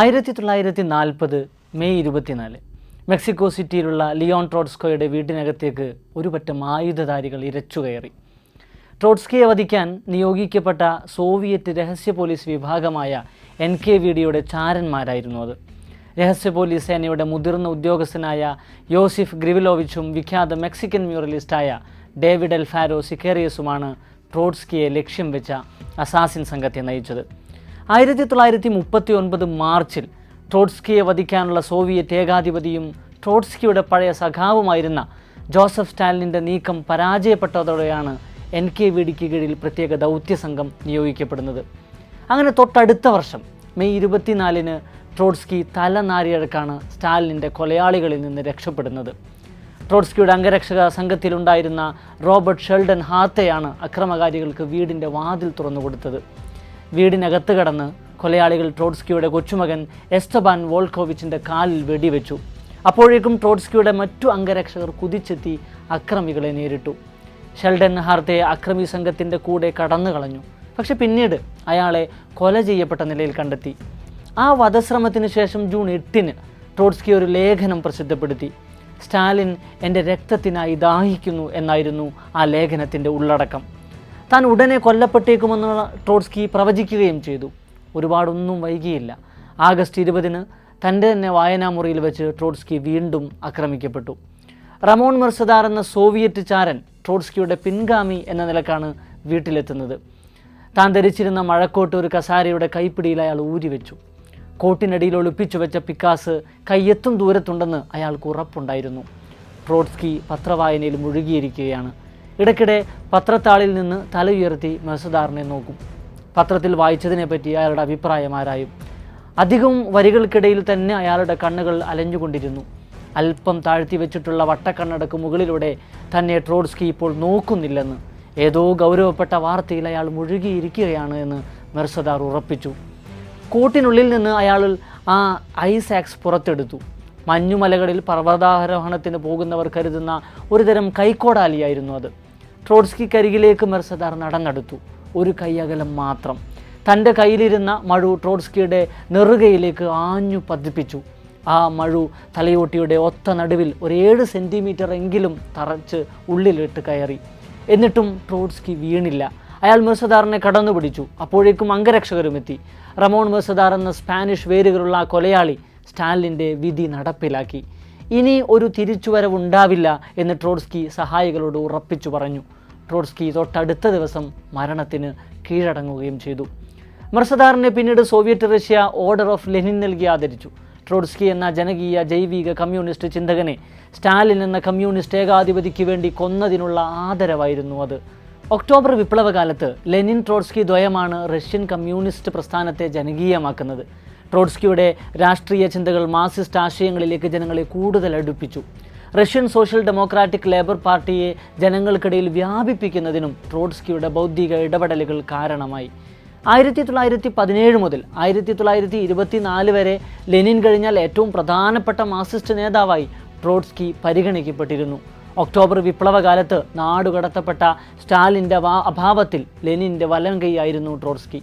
ആയിരത്തി തൊള്ളായിരത്തി നാൽപ്പത് മെയ് ഇരുപത്തിനാല്. മെക്സിക്കോ സിറ്റിയിലുള്ള ലിയോൺ ട്രോട്സ്കോയുടെ വീട്ടിനകത്തേക്ക് ഒരു പറ്റം ആയുധധാരികൾ ഇരച്ചുകയറി ട്രോട്സ്കിയെ വധിക്കാൻ നിയോഗിക്കപ്പെട്ട സോവിയറ്റ് രഹസ്യ പോലീസ് വിഭാഗമായ എൻ കെ വി ഡിയുടെ ചാരന്മാരായിരുന്നു അത്. രഹസ്യ പോലീസ് സേനയുടെ മുതിർന്ന ഉദ്യോഗസ്ഥനായ യോസിഫ് ഗ്രിവിലോവിച്ചും വിഖ്യാത മെക്സിക്കൻ മ്യൂറലിസ്റ്റായ ഡേവിഡ് എൽഫാരോ സിക്കേറിയസുമാണ് ട്രോട്സ്കിയെ ലക്ഷ്യം വെച്ച അസാസിൻ സംഘത്തെ നയിച്ചത്. ആയിരത്തി തൊള്ളായിരത്തി മുപ്പത്തി ഒൻപത് മാർച്ചിൽ ട്രോട്സ്കിയെ വധിക്കാനുള്ള സോവിയറ്റ് ഏകാധിപതിയും ട്രോട്സ്കിയുടെ പഴയ സഖാവുമായിരുന്ന ജോസഫ് സ്റ്റാലിന്റെ നീക്കം പരാജയപ്പെട്ടതോടെയാണ് എൻ കെ വി ഡിക്ക് കീഴിൽ പ്രത്യേക ദൗത്യ സംഘം നിയോഗിക്കപ്പെടുന്നത്. അങ്ങനെ തൊട്ടടുത്ത വർഷം മെയ് ഇരുപത്തിനാലിന് ട്രോട്സ്കി തലനാരിഴക്കാണ് സ്റ്റാലിന്റെ കൊലയാളികളിൽ നിന്ന് രക്ഷപ്പെടുന്നത്. ട്രോട്സ്കിയുടെ അംഗരക്ഷക സംഘത്തിലുണ്ടായിരുന്ന റോബർട്ട് ഷെൽഡൻ ഹാർത്തയാണ് അക്രമകാരികൾക്ക് വീടിന്റെ വാതിൽ തുറന്നു കൊടുത്തത് വീടിനകത്ത് കടന്ന് കൊലയാളികൾ ട്രോട്സ്കിയുടെ കൊച്ചുമകൻ എസ്റ്റബാൻ വോൾക്കോവിച്ചിന്റെ കാലിൽ വെടിവെച്ചു. അപ്പോഴേക്കും ട്രോട്സ്കിയുടെ മറ്റു അംഗരക്ഷകർ കുതിച്ചെത്തി അക്രമികളെ നേരിട്ടു. ഷെൽഡൻ ഹാർത്തയെ അക്രമി സംഘത്തിന്റെ കൂടെ കടന്നു കളഞ്ഞു. പക്ഷെ പിന്നീട് അയാളെ കൊല ചെയ്യപ്പെട്ട നിലയിൽ കണ്ടെത്തി. ആ വധശ്രമത്തിന് ശേഷം ജൂൺ എട്ടിന് ട്രോട്സ്കി ഒരു ലേഖനം പ്രസിദ്ധപ്പെടുത്തി. സ്റ്റാലിൻ എന്റെ രക്തത്തിനായി ദാഹിക്കുന്നു എന്നായിരുന്നു ആ ലേഖനത്തിന്റെ ഉള്ളടക്കം. താൻ ഉടനെ കൊല്ലപ്പെട്ടേക്കുമെന്നുള്ള ട്രോട്സ്കി പ്രവചിക്കുകയും ചെയ്തു. ഒരുപാടൊന്നും വൈകിയില്ല. ആഗസ്റ്റ് ഇരുപതിന് തന്റെ തന്നെ വായനാമുറിയിൽ വെച്ച് ട്രോട്സ്കി വീണ്ടും ആക്രമിക്കപ്പെട്ടു. റമോൺ മെർസദാർ എന്ന സോവിയറ്റ് ചാരൻ ട്രോട്സ്കിയുടെ പിൻഗാമി എന്ന നിലക്കാണ് വീട്ടിലെത്തുന്നത്. താൻ ധരിച്ചിരുന്ന മഴക്കോട്ട് ഒരു കസാരയുടെ കൈപ്പിടിയിൽ അയാൾ ഊരിവെച്ചു. കോട്ടിനടിയിൽ ഒളിപ്പിച്ചു വെച്ച പിക്കാസ് കയ്യെത്തും ദൂരത്തുണ്ടെന്ന് അയാൾക്ക് ഉറപ്പുണ്ടായിരുന്നു. ട്രോട്സ്കി പത്രവായനയിൽ മുഴുകിയിരിക്കുകയാണ്. ഇടയ്ക്കിടെ പത്രത്താളിൽ നിന്ന് തല ഉയർത്തി മെസദാറിനെ നോക്കും. പത്രത്തിൽ വായിച്ചതിനെപ്പറ്റി അയാളുടെ അഭിപ്രായം ആരായും. അധികവും വരികൾക്കിടയിൽ തന്നെ അയാളുടെ കണ്ണുകൾ അലഞ്ഞുകൊണ്ടിരുന്നു. അല്പം താഴ്ത്തി വെച്ചിട്ടുള്ള വട്ടക്കണ്ണടക്ക് മുകളിലൂടെ തന്നെ ട്രോഡ്സ്കി ഇപ്പോൾ നോക്കുന്നില്ലെന്ന് ഏതോ ഗൗരവപ്പെട്ട വാർത്തയിൽ അയാൾ മുഴുകിയിരിക്കുകയാണ് എന്ന് മെർസദാർ ഉറപ്പിച്ചു. കോട്ടിനുള്ളിൽ നിന്ന് അയാൾ ആ ഐസാക്സ് പുറത്തെടുത്തു. മഞ്ഞുമലകളിൽ പർവതാരോഹണത്തിന് പോകുന്നവർ കരുതുന്ന ഒരുതരം കൈക്കോടാലിയായിരുന്നു അത്. ട്രോട്സ്കിക്കരികിലേക്ക് മെർസദാർ നടന്നെടുത്തു. ഒരു കൈയകലം മാത്രം. തന്റെ കയ്യിലിരുന്ന മഴു ട്രോട്സ്കിയുടെ നെറുകയിലേക്ക് ആഞ്ഞു പതിപ്പിച്ചു. ആ മഴു തലയോട്ടിയുടെ ഒത്ത നടുവിൽ ഒരു ഏഴ് സെന്റിമീറ്റർ എങ്കിലും തറച്ച് ഉള്ളിലിട്ട് കയറി. എന്നിട്ടും ട്രോട്സ്കി വീണില്ല. അയാൾ മെർസദാറിനെ കടന്നു പിടിച്ചു അപ്പോഴേക്കും അംഗരക്ഷകരും എത്തി. റമോൺ മെർസദാർ എന്ന സ്പാനിഷ് വേരുകളുള്ള ആ കൊലയാളി സ്റ്റാലിന്റെ വിധി നടപ്പിലാക്കി. ഇനി ഒരു തിരിച്ചുവരവുണ്ടാവില്ല എന്ന് ട്രോട്സ്കി സഹായികളോട് ഉറപ്പിച്ചു പറഞ്ഞു. ട്രോട്സ്കി തൊട്ടടുത്ത ദിവസം മരണത്തിന് കീഴടങ്ങുകയും ചെയ്തു. മർസദാറിനെ പിന്നീട് Soviet Russia order of Lenin നൽകി ആദരിച്ചു. ട്രോട്സ്കി എന്ന ജനകീയ ജൈവിക കമ്മ്യൂണിസ്റ്റ് ചിന്തകനെ സ്റ്റാലിൻ എന്ന കമ്മ്യൂണിസ്റ്റ് ഏകാധിപതിക്ക് വേണ്ടി കൊന്നതിനുള്ള ആദരവായിരുന്നു അത്. ഒക്ടോബർ വിപ്ലവകാലത്ത് ലെനിൻ ട്രോട്സ്കി ദ്വയമാണ് റഷ്യൻ കമ്മ്യൂണിസ്റ്റ് പ്രസ്ഥാനത്തെ ജനകീയമാക്കുന്നത്. ട്രോട്സ്കിയുടെ രാഷ്ട്രീയ ചിന്തകൾ മാർസിസ്റ്റ് ആശയങ്ങളിലേക്ക് ജനങ്ങളെ കൂടുതൽ അടുപ്പിച്ചു. റഷ്യൻ സോഷ്യൽ ഡെമോക്രാറ്റിക് ലേബർ പാർട്ടിയെ ജനങ്ങൾക്കിടയിൽ വ്യാപിപ്പിക്കുന്നതിനും ട്രോട്സ്കിയുടെ ബൗദ്ധിക ഇടപെടലുകൾ കാരണമായി. ആയിരത്തി തൊള്ളായിരത്തി പതിനേഴ് മുതൽ ആയിരത്തി തൊള്ളായിരത്തി ഇരുപത്തിനാല് വരെ ലെനിൻ കഴിഞ്ഞാൽ ഏറ്റവും പ്രധാനപ്പെട്ട മാർസിസ്റ്റ് നേതാവായി ട്രോട്സ്കി പരിഗണിക്കപ്പെട്ടിരുന്നു. ഒക്ടോബർ വിപ്ലവകാലത്ത് നാടുകടത്തപ്പെട്ട സ്റ്റാലിന്റെ അഭാവത്തിൽ ലെനിന്റെ വലം കൈയായിരുന്നു ട്രോട്സ്കി.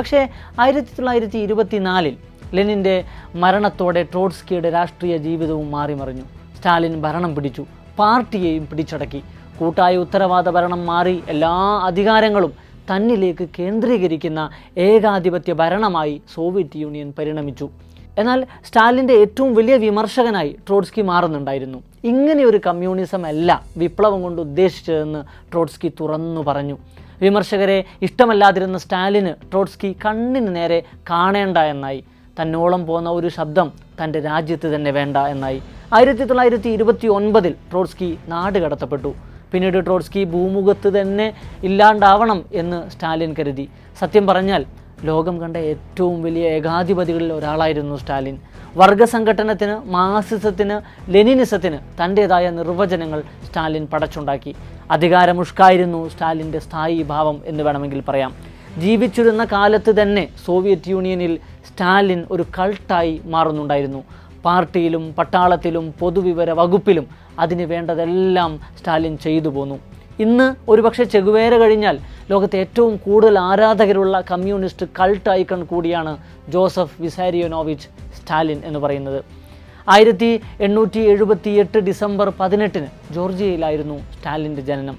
പക്ഷേ ആയിരത്തി തൊള്ളായിരത്തി ഇരുപത്തിനാലിൽ ലെനിന്റെ മരണത്തോടെ ട്രോട്സ്കിയുടെ രാഷ്ട്രീയ ജീവിതവും മാറിമറിഞ്ഞു. സ്റ്റാലിൻ ഭരണം പിടിച്ചു. പാർട്ടിയെയും പിടിച്ചടക്കി. കൂട്ടായ ഉത്തരവാദ ഭരണം മാറി എല്ലാ അധികാരങ്ങളും തന്നിലേക്ക് കേന്ദ്രീകരിക്കുന്ന ഏകാധിപത്യ ഭരണമായി സോവിയറ്റ് യൂണിയൻ പരിണമിച്ചു. എന്നാൽ സ്റ്റാലിന്റെ ഏറ്റവും വലിയ വിമർശകനായി ട്രോട്സ്കി മാറുന്നുണ്ടായിരുന്നു. ഇങ്ങനെ ഒരു കമ്മ്യൂണിസം അല്ല വിപ്ലവം കൊണ്ട് ഉദ്ദേശിച്ചതെന്ന് ട്രോട്സ്കി തുറന്നു പറഞ്ഞു. വിമർശകരെ ഇഷ്ടമല്ലാതിരുന്ന സ്റ്റാലിന് ട്രോട്സ്കി കണ്ണിന് നേരെ കാണേണ്ട എന്നായി. തന്നോളം പോന്ന ഒരു ശബ്ദം തന്റെ രാജ്യത്ത് തന്നെ വേണ്ട എന്നായി. ആയിരത്തി തൊള്ളായിരത്തി ഇരുപത്തി ഒൻപതിൽ ട്രോട്സ്കി നാട് കടത്തപ്പെട്ടു. പിന്നീട് ട്രോട്സ്കി ഭൂമുഖത്ത് തന്നെ ഇല്ലാണ്ടാവണം എന്ന് സ്റ്റാലിൻ കരുതി. സത്യം പറഞ്ഞാൽ ലോകം കണ്ട ഏറ്റവും വലിയ ഏകാധിപതികളിൽ ഒരാളായിരുന്നു സ്റ്റാലിൻ. വർഗസംഘടനത്തിന് മാർസിസത്തിന് ലെനിനിസത്തിന് തന്റേതായ നിർവചനങ്ങൾ സ്റ്റാലിൻ പടച്ചുണ്ടാക്കി. അധികാരമുഷ്കായിരുന്നു സ്റ്റാലിന്റെ സ്ഥായി ഭാവം എന്ന് വേണമെങ്കിൽ പറയാം. ജീവിച്ചിരുന്ന കാലത്ത് തന്നെ സോവിയറ്റ് യൂണിയനിൽ സ്റ്റാലിൻ ഒരു കൾട്ടായി മാറുന്നുണ്ടായിരുന്നു. പാർട്ടിയിലും പട്ടാളത്തിലും പൊതുവിവര വകുപ്പിലും അതിന് വേണ്ടതെല്ലാം സ്റ്റാലിൻ ചെയ്തു പോന്നു. ഇന്ന് ഒരുപക്ഷെ ചെകുവേര കഴിഞ്ഞാൽ ലോകത്തെ ഏറ്റവും കൂടുതൽ ആരാധകരുള്ള കമ്മ്യൂണിസ്റ്റ് കൾട്ട് ഐക്കൺ കൂടിയാണ് ജോസഫ് വിസാരിയോനോവിച്ച് സ്റ്റാലിൻ എന്ന് പറയുന്നത്. ആയിരത്തി എണ്ണൂറ്റി എഴുപത്തി എട്ട് ഡിസംബർ പതിനെട്ടിന് ജോർജിയയിലായിരുന്നു സ്റ്റാലിന്റെ ജനനം.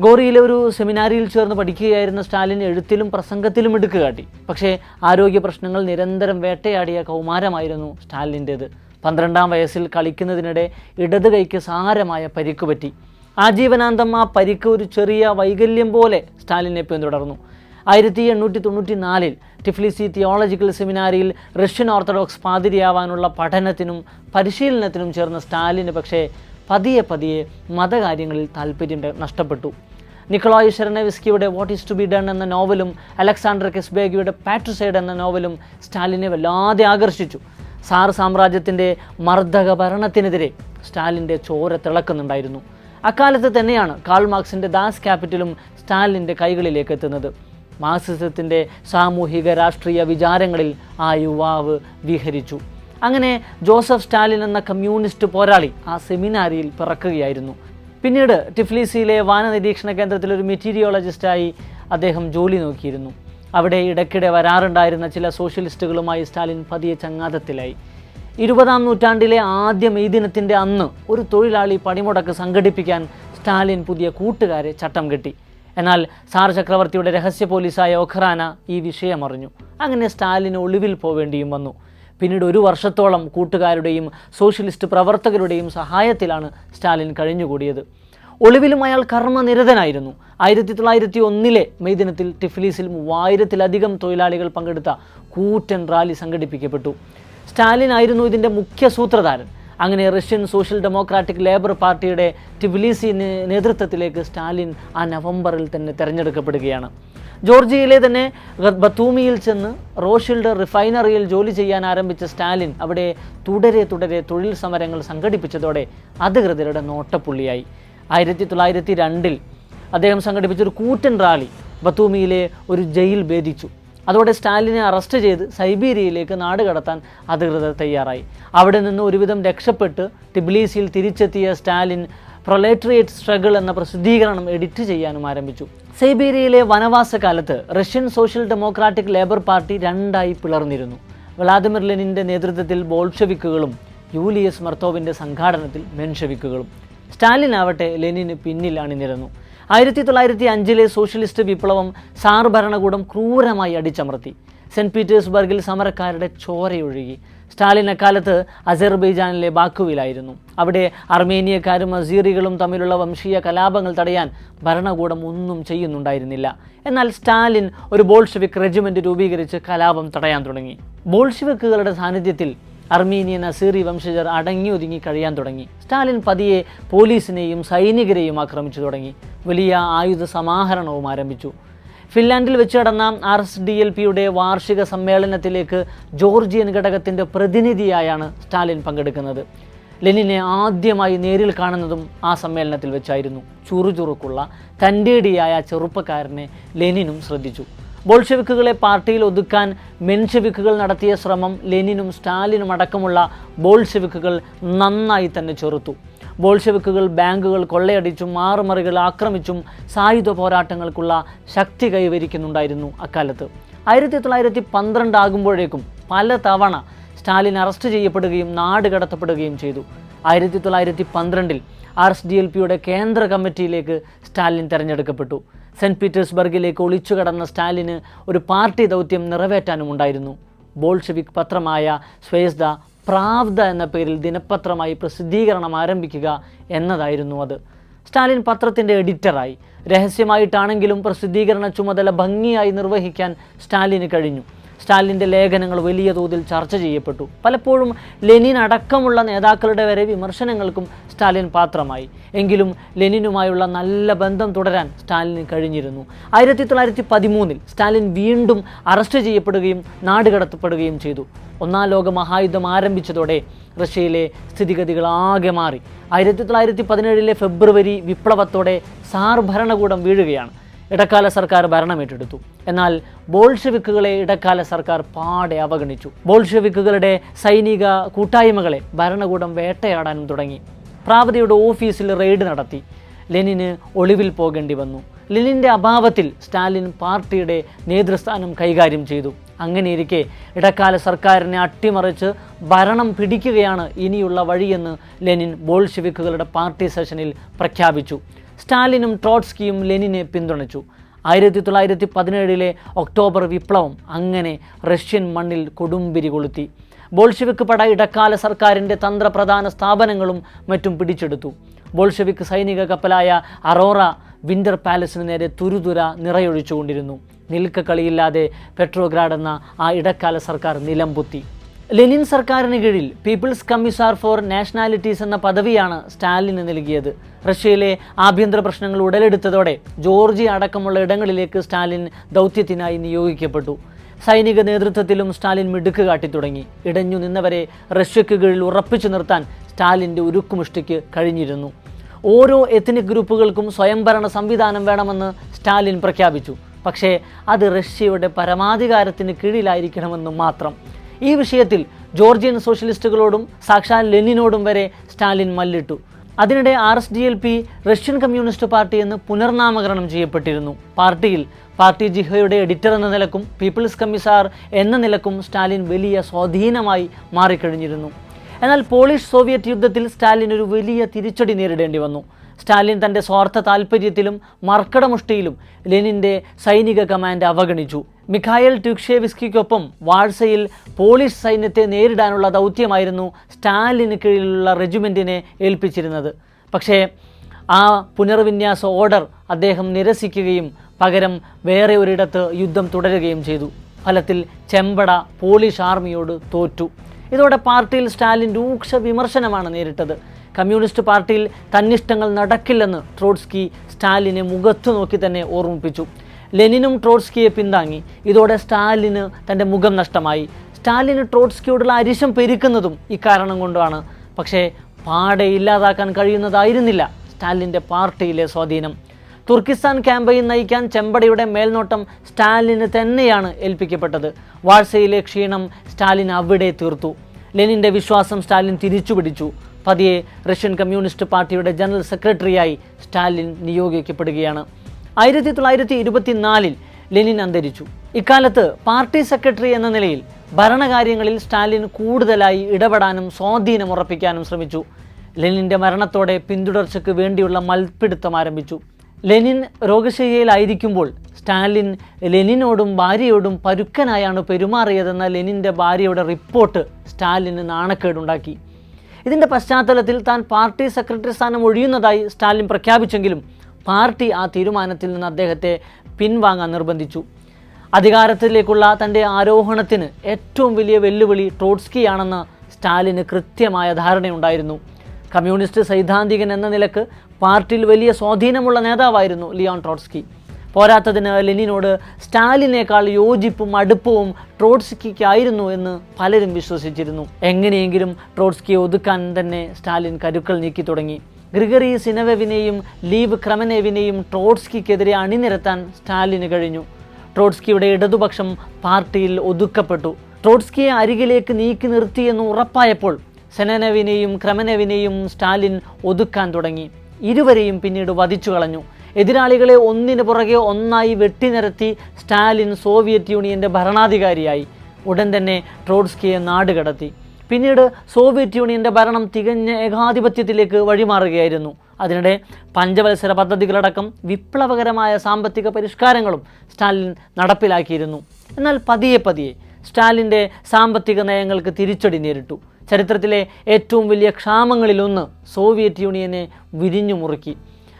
ഗോറിയിലെ ഒരു സെമിനാരിയിൽ ചേർന്ന് പഠിക്കുകയായിരുന്ന സ്റ്റാലിൻ എഴുത്തിലും പ്രസംഗത്തിലും എടുക്കുക കാട്ടി പക്ഷേ ആരോഗ്യ പ്രശ്നങ്ങൾ നിരന്തരം വേട്ടയാടിയ കൗമാരമായിരുന്നു സ്റ്റാലിന്റേത്. പന്ത്രണ്ടാം വയസ്സിൽ കളിക്കുന്നതിനിടെ ഇടത് കൈക്ക് സാരമായ പരിക്ക് പറ്റി. ആജീവനാന്തം ആ പരിക്ക് ഒരു ചെറിയ വൈകല്യം പോലെ സ്റ്റാലിനെ പിന്തുടർന്നു. ആയിരത്തി എണ്ണൂറ്റി തൊണ്ണൂറ്റി നാലിൽ ടിഫ്ലിസി തിയോളജിക്കൽ സെമിനാരിയിൽ റഷ്യൻ ഓർത്തഡോക്സ് പാതിരിയാവാനുള്ള പഠനത്തിനും പരിശീലനത്തിനും ചേർന്ന സ്റ്റാലിന് പക്ഷേ പതിയെ പതിയെ മതകാര്യങ്ങളിൽ താല്പര്യം നഷ്ടപ്പെട്ടു. Nikolai ഷെർനെവിസ്കിയുടെ what is to be done എന്ന നോവലും അലക്സാണ്ടർ കെസ്ബേഗിയുടെ പാട്രിസൈഡ് എന്ന നോവലും സ്റ്റാലിനെ വല്ലാതെ ആകർഷിച്ചു. സാർ സാമ്രാജ്യത്തിന്റെ മർദ്ദക ഭരണത്തിനെതിരെ സ്റ്റാലിന്റെ ചോര തിളക്കുന്നുണ്ടായിരുന്നു. അക്കാലത്ത് തന്നെയാണ് കാൾ മാർക്സിന്റെ ദാസ് ക്യാപിറ്റലും സ്റ്റാലിന്റെ കൈകളിലേക്ക് എത്തുന്നത്. മാർക്സിസത്തിന്റെ സാമൂഹിക രാഷ്ട്രീയ വിചാരങ്ങളിൽ ആ യുവാവ് വിഹരിച്ചു. അങ്ങനെ ജോസഫ് സ്റ്റാലിൻ എന്ന കമ്മ്യൂണിസ്റ്റ് പോരാളി ആ സെമിനാരിയിൽ പിറക്കുകയായിരുന്നു. പിന്നീട് ടിഫ്ലിസിയിലെ വാനനിരീക്ഷണ കേന്ദ്രത്തിൽ ഒരു മെറ്റീരിയോളജിസ്റ്റായി അദ്ദേഹം ജോലി നോക്കിയിരുന്നു. അവിടെ ഇടയ്ക്കിടെ വരാറുണ്ടായിരുന്ന ചില സോഷ്യലിസ്റ്റുകളുമായി സ്റ്റാലിൻ പതിയെ ചങ്ങാതത്തിലായി. ഇരുപതാം നൂറ്റാണ്ടിലെ ആദ്യ മെയ് ദിനത്തിന്റെ അന്ന് ഒരു തൊഴിലാളി പണിമുടക്ക് സംഘടിപ്പിക്കാൻ സ്റ്റാലിൻ പുതിയ കൂട്ടുകാരെ ചട്ടം കെട്ടി. എന്നാൽ സാർ ചക്രവർത്തിയുടെ രഹസ്യ പോലീസായ ഒഖറാന ഈ വിഷയം അറിഞ്ഞു അങ്ങനെ സ്റ്റാലിന് ഒളിവിൽ പോവേണ്ടിയും വന്നു. പിന്നീട് ഒരു വർഷത്തോളം കൂട്ടുകാരുടെയും സോഷ്യലിസ്റ്റ് പ്രവർത്തകരുടെയും സഹായത്തിലാണ് സ്റ്റാലിൻ കഴിഞ്ഞുകൂടിയത്. ഒളിവിലും അയാൾ കർമ്മനിരതനായിരുന്നു. ആയിരത്തി തൊള്ളായിരത്തി ഒന്നിലെ മെയ് ദിനത്തിൽ ടിഫ്ലീസിൽ മൂവായിരത്തിലധികം തൊഴിലാളികൾ പങ്കെടുത്ത കൂറ്റൻ റാലി സംഘടിപ്പിക്കപ്പെട്ടു. സ്റ്റാലിൻ ആയിരുന്നു ഇതിന്റെ മുഖ്യ സൂത്രധാരൻ. അങ്ങനെ റഷ്യൻ സോഷ്യൽ ഡെമോക്രാറ്റിക് ലേബർ പാർട്ടിയുടെ ടിബിലിസി നേതൃത്വത്തിലേക്ക് സ്റ്റാലിൻ ആ നവംബറിൽ തന്നെ തിരഞ്ഞെടുക്കപ്പെടുകയാണ്. ജോർജിയയിലെ തന്നെ ബത്തൂമിയിൽ ചെന്ന് റോഷിൽഡ് റിഫൈനറിയിൽ ജോലി ചെയ്യാൻ ആരംഭിച്ച സ്റ്റാലിൻ അവിടെ തുടരെ തുടരെ തൊഴിൽ സമരങ്ങൾ സംഘടിപ്പിച്ചതോടെ അധികൃതരുടെ നോട്ടപ്പുള്ളിയായി. ആയിരത്തി തൊള്ളായിരത്തി രണ്ടിൽ അദ്ദേഹം സംഘടിപ്പിച്ചൊരു കൂറ്റൻ റാലി ബത്തൂമിയിലെ ഒരു ജയിൽ ഭേദിച്ചു. അതോടെ സ്റ്റാലിനെ അറസ്റ്റ് ചെയ്ത് സൈബീരിയയിലേക്ക് നാട് കടത്താൻ അധികൃതർ തയ്യാറായി. അവിടെ നിന്ന് ഒരുവിധം രക്ഷപ്പെട്ട് ടിബ്ലീസിൽ തിരിച്ചെത്തിയ സ്റ്റാലിൻ പ്രൊലേറ്ററിയേറ്റ് സ്ട്രഗിൾ എന്ന പ്രസിദ്ധീകരണം എഡിറ്റ് ചെയ്യാനും ആരംഭിച്ചു. സൈബീരിയയിലെ വനവാസ കാലത്ത് Russian social democratic labour party രണ്ടായി പിളർന്നിരുന്നു. വ്ളാദിമിർ ലെനിന്റെ നേതൃത്വത്തിൽ ബോൾഷവിക്കുകളും യൂലിയസ് മർത്തോവിന്റെ സംഘാടനത്തിൽ മെൻഷവിക്കുകളും. സ്റ്റാലിൻ ആവട്ടെ ലെനിന് പിന്നിൽ അണിനിരന്നു. ആയിരത്തി തൊള്ളായിരത്തി അഞ്ചിലെ സോഷ്യലിസ്റ്റ് വിപ്ലവം സാർ ഭരണകൂടം ക്രൂരമായി അടിച്ചമർത്തി. സെന്റ് പീറ്റേഴ്സ്ബർഗിൽ സമരക്കാരുടെ ചോരയൊഴുകി. സ്റ്റാലിൻ അക്കാലത്ത് അസർബൈജാനിലെ ബാക്കുവിലായിരുന്നു. അവിടെ അർമേനിയക്കാരും അസീറികളും തമ്മിലുള്ള വംശീയ കലാപങ്ങൾ തടയാൻ ഭരണകൂടം ഒന്നും ചെയ്യുന്നുണ്ടായിരുന്നില്ല. എന്നാൽ സ്റ്റാലിൻ ഒരു ബോൾഷെവിക് റെജിമെന്റ് രൂപീകരിച്ച് കലാപം തടയാൻ തുടങ്ങി. ബോൾഷെവിക്കുകളുടെ സാന്നിധ്യത്തിൽ അർമീനിയൻ അസീറി വംശജർ അടങ്ങി ഒതുങ്ങി കഴിയാൻ തുടങ്ങി. സ്റ്റാലിൻ പതിയെ പോലീസിനെയും സൈനികരെയും ആക്രമിച്ചു തുടങ്ങി. വലിയ ആയുധ സമാഹരണവും ആരംഭിച്ചു. ഫിൻലാൻഡിൽ വെച്ച് നടന്ന ആർ എസ് ഡി എൽ പിയുടെ വാർഷിക സമ്മേളനത്തിലേക്ക് ജോർജിയൻ ഘടകത്തിന്റെ പ്രതിനിധിയായാണ് സ്റ്റാലിൻ പങ്കെടുക്കുന്നത്. ലെനിനെ ആദ്യമായി നേരിൽ കാണുന്നതും ആ സമ്മേളനത്തിൽ വെച്ചായിരുന്നു. ചുറുചുറുക്കുള്ള തന്റെടിയായ ചെറുപ്പക്കാരനെ ലെനിനും ശ്രദ്ധിച്ചു. ബോൾഷെവിക്കുകളെ പാർട്ടിയിൽ ഒതുക്കാൻ മെൻഷെവിക്കുകൾ നടത്തിയ ശ്രമം ലെനിനും സ്റ്റാലിനും അടക്കമുള്ള ബോൾഷെവിക്കുകൾ നന്നായി തന്നെ ചെറുത്തു. ബോൾഷെവിക്കുകൾ ബാങ്കുകൾ കൊള്ളയടിച്ചും മാറുമറികൾ ആക്രമിച്ചും സായുധ പോരാട്ടങ്ങൾക്കുള്ള ശക്തി കൈവരിക്കുന്നുണ്ടായിരുന്നു അക്കാലത്ത്. ആയിരത്തി തൊള്ളായിരത്തി പന്ത്രണ്ട് ആകുമ്പോഴേക്കും പല തവണ സ്റ്റാലിൻ അറസ്റ്റ് ചെയ്യപ്പെടുകയും നാട് കടത്തപ്പെടുകയും ചെയ്തു. ആയിരത്തി തൊള്ളായിരത്തി പന്ത്രണ്ടിൽ ആർ എസ് ഡി എൽ പിയുടെ കേന്ദ്ര കമ്മിറ്റിയിലേക്ക് സ്റ്റാലിൻ തിരഞ്ഞെടുക്കപ്പെട്ടു. സെന്റ് പീറ്റേഴ്സ്ബർഗിലേക്ക് ഒളിച്ചു കടന്ന സ്റ്റാലിന് ഒരു പാർട്ടി ദൗത്യം നിറവേറ്റാനും ഉണ്ടായിരുന്നു ബോൾഷെവിക് പത്രമായ സ്വേസ്ദ പ്രാവ്ദ എന്ന പേരിൽ ദിനപത്രമായി പ്രസിദ്ധീകരണം ആരംഭിക്കുക എന്നതായിരുന്നു അത്. സ്റ്റാലിൻ പത്രത്തിന്റെ എഡിറ്ററായി. രഹസ്യമായിട്ടാണെങ്കിലും പ്രസിദ്ധീകരണ ചുമതല ഭംഗിയായി നിർവഹിക്കാൻ സ്റ്റാലിന് കഴിഞ്ഞു. സ്റ്റാലിന്റെ ലേഖനങ്ങൾ വലിയ തോതിൽ ചർച്ച ചെയ്യപ്പെട്ടു. പലപ്പോഴും ലെനിൻ അടക്കമുള്ള നേതാക്കളുടെ വരെ വിമർശനങ്ങൾക്കും സ്റ്റാലിൻ പാത്രമായി. എങ്കിലും ലെനിനുമായുള്ള നല്ല ബന്ധം തുടരാൻ സ്റ്റാലിന് കഴിഞ്ഞിരുന്നു. ആയിരത്തി തൊള്ളായിരത്തി പതിമൂന്നിൽ സ്റ്റാലിൻ വീണ്ടും അറസ്റ്റ് ചെയ്യപ്പെടുകയും നാടുകടത്തപ്പെടുകയും ചെയ്തു. ഒന്നാം ലോക മഹായുദ്ധം ആരംഭിച്ചതോടെ റഷ്യയിലെ സ്ഥിതിഗതികൾ ആകെ മാറി. ആയിരത്തി തൊള്ളായിരത്തി പതിനേഴിലെ ഫെബ്രുവരി വിപ്ലവത്തോടെ സാർ ഭരണകൂടം വീഴുകയാണ്. ഇടക്കാല സർക്കാർ ഭരണമേറ്റെടുത്തു എന്നാൽ ബോൾഷെവിക്കുകളെ ഇടക്കാല സർക്കാർ പാടെ അവഗണിച്ചു. ബോൾഷെവിക്കുകളുടെ സൈനിക കൂട്ടായ്മകളെ ഭരണകൂടം വേട്ടയാടാനും തുടങ്ങി. പ്രാവതിയുടെ ഓഫീസിൽ റെയ്ഡ് നടത്തി. ലെനിന് ഒളിവിൽ പോകേണ്ടി വന്നു. ലെനിന്റെ അഭാവത്തിൽ സ്റ്റാലിൻ പാർട്ടിയുടെ നേതൃസ്ഥാനം കൈകാര്യം ചെയ്തു. അങ്ങനെയിരിക്കെ ഇടക്കാല സർക്കാരിനെ അട്ടിമറിച്ച് ഭരണം പിടിക്കുകയാണ് ഇനിയുള്ള വഴിയെന്ന് ലെനിൻ ബോൾഷെവിക്കുകളുടെ പാർട്ടി സെഷനിൽ പ്രഖ്യാപിച്ചു. സ്റ്റാലിനും ട്രോട്സ്കിയും ലെനിനെ പിന്തുണച്ചു. ആയിരത്തി തൊള്ളായിരത്തി പതിനേഴിലെ ഒക്ടോബർ വിപ്ലവം അങ്ങനെ റഷ്യൻ മണ്ണിൽ കൊടുമ്പിരി കൊളുത്തി. ബോൾഷെവിക് പട ഇടക്കാല സർക്കാരിന്റെ തന്ത്രപ്രധാന സ്ഥാപനങ്ങളും മറ്റും പിടിച്ചെടുത്തു. ബോൾഷെവിക് സൈനിക കപ്പലായ അറോറ വിന്റർ പാലസിന് നേരെ തുരുതുര നിറയൊഴിച്ചുകൊണ്ടിരുന്നു. നിൽക്കക്കളിയില്ലാതെ പെട്രോഗ്രാഡ് എന്ന ആ ഇടക്കാല സർക്കാർ നിലംപൊത്തി. ലെനിൻ സർക്കാരിന് കീഴിൽ പീപ്പിൾസ് കമ്മീസാർ ഫോർ നാഷണാലിറ്റീസ് എന്ന പദവിയാണ് സ്റ്റാലിന് നൽകിയത്. റഷ്യയിലെ ആഭ്യന്തര പ്രശ്നങ്ങൾ ഉടലെടുത്തതോടെ ജോർജിയ അടക്കമുള്ള ഇടങ്ങളിലേക്ക് സ്റ്റാലിൻ ദൗത്യത്തിനായി നിയോഗിക്കപ്പെട്ടു. സൈനിക നേതൃത്വത്തിലും സ്റ്റാലിൻ മിടുക്ക് കാട്ടിത്തുടങ്ങി ഇടഞ്ഞു നിന്നവരെ റഷ്യക്ക് കീഴിൽ ഉറപ്പിച്ചു നിർത്താൻ സ്റ്റാലിന്റെ ഉരുക്കുമുഷ്ടിക്ക് കഴിഞ്ഞിരുന്നു. ഓരോ എത്നിക് ഗ്രൂപ്പുകൾക്കും സ്വയംഭരണ സംവിധാനം വേണമെന്ന് സ്റ്റാലിൻ പ്രഖ്യാപിച്ചു. പക്ഷേ അത് റഷ്യയുടെ പരമാധികാരത്തിന് കീഴിലായിരിക്കണമെന്നും മാത്രം ഈ വിഷയത്തിൽ ജോർജിയൻ സോഷ്യലിസ്റ്റുകളോടും സാക്ഷാൽ ലെനിനോടും വരെ സ്റ്റാലിൻ മല്ലിട്ടു. അതിനിടെ R S D L P Russian communist party എന്ന് പുനർനാമകരണം ചെയ്യപ്പെട്ടിരുന്നു. പാർട്ടിയിൽ പാർട്ടി ജിഹയുടെ എഡിറ്റർ എന്ന നിലക്കും പീപ്പിൾസ് കമ്മീസാർ എന്ന നിലക്കും സ്റ്റാലിൻ വലിയ സ്വാധീനമായി മാറിക്കഴിഞ്ഞിരുന്നു. എന്നാൽ പോളിഷ് സോവിയറ്റ് യുദ്ധത്തിൽ സ്റ്റാലിൻ ഒരു വലിയ തിരിച്ചടി നേരിടേണ്ടി വന്നു. സ്റ്റാലിൻ തന്റെ സ്വാർത്ഥ താൽപ്പര്യത്തിലും മർക്കടമുഷ്ടിയിലും ലെനിന്റെ സൈനിക കമാൻഡ് അവഗണിച്ചു. മിഖായൽ ട്യൂക്ഷേവിസ്കിക്കൊപ്പം വാഴ്സയിൽ പോളിഷ് സൈന്യത്തെ നേരിടാനുള്ള ദൗത്യമായിരുന്നു സ്റ്റാലിന് കീഴിലുള്ള റെജിമെന്റിനെ ഏൽപ്പിച്ചിരുന്നത്. പക്ഷേ ആ പുനർവിന്യാസ ഓർഡർ അദ്ദേഹം നിരസിക്കുകയും പകരം വേറെ ഒരിടത്ത് യുദ്ധം തുടരുകയും ചെയ്തു. ഫലത്തിൽ ചെമ്പട പോളിഷ് ആർമിയോട് തോറ്റു. ഇതോടെ പാർട്ടിയിൽ സ്റ്റാലിൻ രൂക്ഷ വിമർശനമാണ് നേരിട്ടത്. കമ്മ്യൂണിസ്റ്റ് പാർട്ടിയിൽ തന്നിഷ്ടങ്ങൾ നടക്കില്ലെന്ന് ട്രോട്സ്കി സ്റ്റാലിനെ മുഖത്തു നോക്കി തന്നെ ഓർമ്മിപ്പിച്ചു. ലെനിനും ട്രോട്സ്കിയെ പിന്താങ്ങി. ഇതോടെ സ്റ്റാലിന് തന്റെ മുഖം നഷ്ടമായി. സ്റ്റാലിന് ട്രോട്സ്കിയോടുള്ള അരിശം പെരുക്കുന്നതും ഇക്കാരണം കൊണ്ടാണ്. പക്ഷേ പാടെ ഇല്ലാതാക്കാൻ കഴിയുന്നതായിരുന്നില്ല സ്റ്റാലിന്റെ പാർട്ടിയിലെ സ്വാധീനം. തുർക്കിസ്ഥാൻ ക്യാമ്പയിൻ നയിക്കാൻ ചെമ്പടിയുടെ മേൽനോട്ടം സ്റ്റാലിന് തന്നെയാണ് ഏൽപ്പിക്കപ്പെട്ടത്. വാഴ്സയിലെ ക്ഷീണം സ്റ്റാലിൻ അവിടെ തീർത്തു. ലെനിന്റെ വിശ്വാസം സ്റ്റാലിൻ തിരിച്ചുപിടിച്ചു. പതിയെ റഷ്യൻ കമ്മ്യൂണിസ്റ്റ് പാർട്ടിയുടെ ജനറൽ സെക്രട്ടറിയായി സ്റ്റാലിൻ നിയോഗിക്കപ്പെടുകയാണ്. ആയിരത്തി തൊള്ളായിരത്തി ഇരുപത്തിനാലിൽ ലെനിൻ അന്തരിച്ചു. ഇക്കാലത്ത് പാർട്ടി സെക്രട്ടറി എന്ന നിലയിൽ ഭരണകാര്യങ്ങളിൽ സ്റ്റാലിൻ കൂടുതലായി ഇടപെടാനും സ്വാധീനം ഉറപ്പിക്കാനും ശ്രമിച്ചു. ലെനിന്റെ മരണത്തോടെ പിന്തുടർച്ചയ്ക്ക് വേണ്ടിയുള്ള മൽപ്പിടുത്തം ആരംഭിച്ചു. ലെനിൻ രോഗശയ്യയിലായിരിക്കുമ്പോൾ സ്റ്റാലിൻ ലെനിനോടും ഭാര്യയോടും പരുക്കനായാണ് പെരുമാറിയതെന്ന ലെനിന്റെ ഭാര്യയുടെ റിപ്പോർട്ട് സ്റ്റാലിന് നാണക്കേടുണ്ടാക്കി. ഇതിന്റെ പശ്ചാത്തലത്തിൽ താൻ പാർട്ടി സെക്രട്ടറി സ്ഥാനം ഒഴിയുന്നതായി സ്റ്റാലിൻ പ്രഖ്യാപിച്ചെങ്കിലും പാർട്ടി ആ തീരുമാനത്തിൽ നിന്ന് അദ്ദേഹത്തെ പിൻവാങ്ങാൻ നിർബന്ധിച്ചു. അധികാരത്തിലേക്കുള്ള തന്റെ ആരോഹണത്തിന് ഏറ്റവും വലിയ വെല്ലുവിളി ട്രോട്സ്കിയാണെന്ന് സ്റ്റാലിന് കൃത്യമായ ധാരണയുണ്ടായിരുന്നു. കമ്മ്യൂണിസ്റ്റ് സൈദ്ധാന്തികൻ എന്ന നിലയ്ക്ക് പാർട്ടിയിൽ വലിയ സ്വാധീനമുള്ള നേതാവായിരുന്നു ലിയോൺ ട്രോട്സ്കി. പോരാത്തതിന് ലെനിനോട് സ്റ്റാലിനേക്കാൾ യോജിപ്പും അടുപ്പവും ട്രോട്സ്കിക്കായിരുന്നു എന്ന് പലരും വിശ്വസിച്ചിരുന്നു. എങ്ങനെയെങ്കിലും ട്രോട്സ്കിയെ ഒതുക്കാൻ തന്നെ സ്റ്റാലിൻ കരുക്കൾ നീക്കി തുടങ്ങി. ഗ്രിഗറി സിനവെവിനെയും ലീവ് ക്രമനേവിനെയും ട്രോട്സ്കിക്കെതിരെ അണിനിരത്താൻ സ്റ്റാലിന് കഴിഞ്ഞു. ട്രോട്സ്കിയുടെ ഇടതുപക്ഷം പാർട്ടിയിൽ ഒതുക്കപ്പെട്ടു. ട്രോട്സ്കിയെ അരികിലേക്ക് നീക്കി നിർത്തിയെന്ന് ഉറപ്പായപ്പോൾ സെനനവിനെയും ക്രമനവിനെയും സ്റ്റാലിൻ ഒതുക്കാൻ തുടങ്ങി. ഇരുവരെയും പിന്നീട് വധിച്ചു കളഞ്ഞു. എതിരാളികളെ ഒന്നിനു പുറകെ ഒന്നായി വെട്ടിനിരത്തി സ്റ്റാലിൻ സോവിയറ്റ് യൂണിയന്റെ ഭരണാധികാരിയായി. ഉടൻ തന്നെ ട്രോട്സ്കിയെ നാടുകടത്തി പിന്നീട് സോവിയറ്റ് യൂണിയന്റെ ഭരണം തികഞ്ഞ ഏകാധിപത്യത്തിലേക്ക് വഴിമാറുകയായിരുന്നു. അതിനിടെ പഞ്ചവത്സര പദ്ധതികളടക്കം വിപ്ലവകരമായ സാമ്പത്തിക പരിഷ്കാരങ്ങളും സ്റ്റാലിൻ നടപ്പിലാക്കിയിരുന്നു. എന്നാൽ പതിയെ പതിയെ സ്റ്റാലിന്റെ സാമ്പത്തിക നയങ്ങൾക്ക് തിരിച്ചടി നേരിട്ടു. ചരിത്രത്തിലെ ഏറ്റവും വലിയ ക്ഷാമങ്ങളിലൊന്ന് സോവിയറ്റ് യൂണിയനെ വിരിഞ്ഞു മുറുക്കി.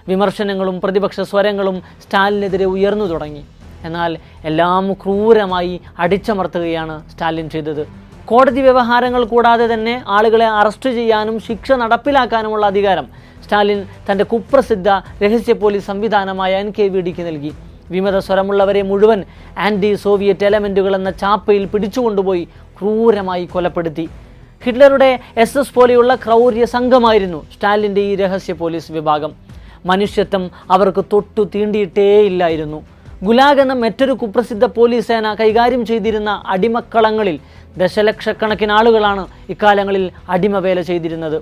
വിമർശനങ്ങളും പ്രതിപക്ഷ സ്വരങ്ങളും സ്റ്റാലിനെതിരെ ഉയർന്നു തുടങ്ങി. എന്നാൽ എല്ലാം ക്രൂരമായി അടിച്ചമർത്തുകയാണ് സ്റ്റാലിൻ ചെയ്തത്. കോടതി വ്യവഹാരങ്ങൾ കൂടാതെ തന്നെ ആളുകളെ അറസ്റ്റ് ചെയ്യാനും ശിക്ഷ നടപ്പിലാക്കാനുമുള്ള അധികാരം സ്റ്റാലിൻ തന്റെ കുപ്രസിദ്ധ രഹസ്യ പോലീസ് സംവിധാനമായ എൻ കെ വി ഡിക്ക് നൽകി. വിമത സ്വരമുള്ളവരെ മുഴുവൻ ആന്റി സോവിയറ്റ് എലമെന്റുകൾ എന്ന ചാപ്പയിൽ പിടിച്ചുകൊണ്ടുപോയി ക്രൂരമായി കൊലപ്പെടുത്തി. ഹിറ്റ്ലറുടെ എസ് എസ് പോലെയുള്ള ക്രൗര്യ സംഘമായിരുന്നു സ്റ്റാലിന്റെ ഈ രഹസ്യ പോലീസ് വിഭാഗം. മനുഷ്യത്വം അവർക്ക് തൊട്ടു തീണ്ടിയിട്ടേയില്ലായിരുന്നു. ഗുലാഗ് എന്ന മറ്റൊരു കുപ്രസിദ്ധ പോലീസ് സേന കൈകാര്യം ചെയ്തിരുന്ന അടിമക്കളങ്ങളിൽ ദശലക്ഷക്കണക്കിന് ആളുകളാണ് ഇക്കാലങ്ങളിൽ അടിമവേല ചെയ്തിരുന്നത്.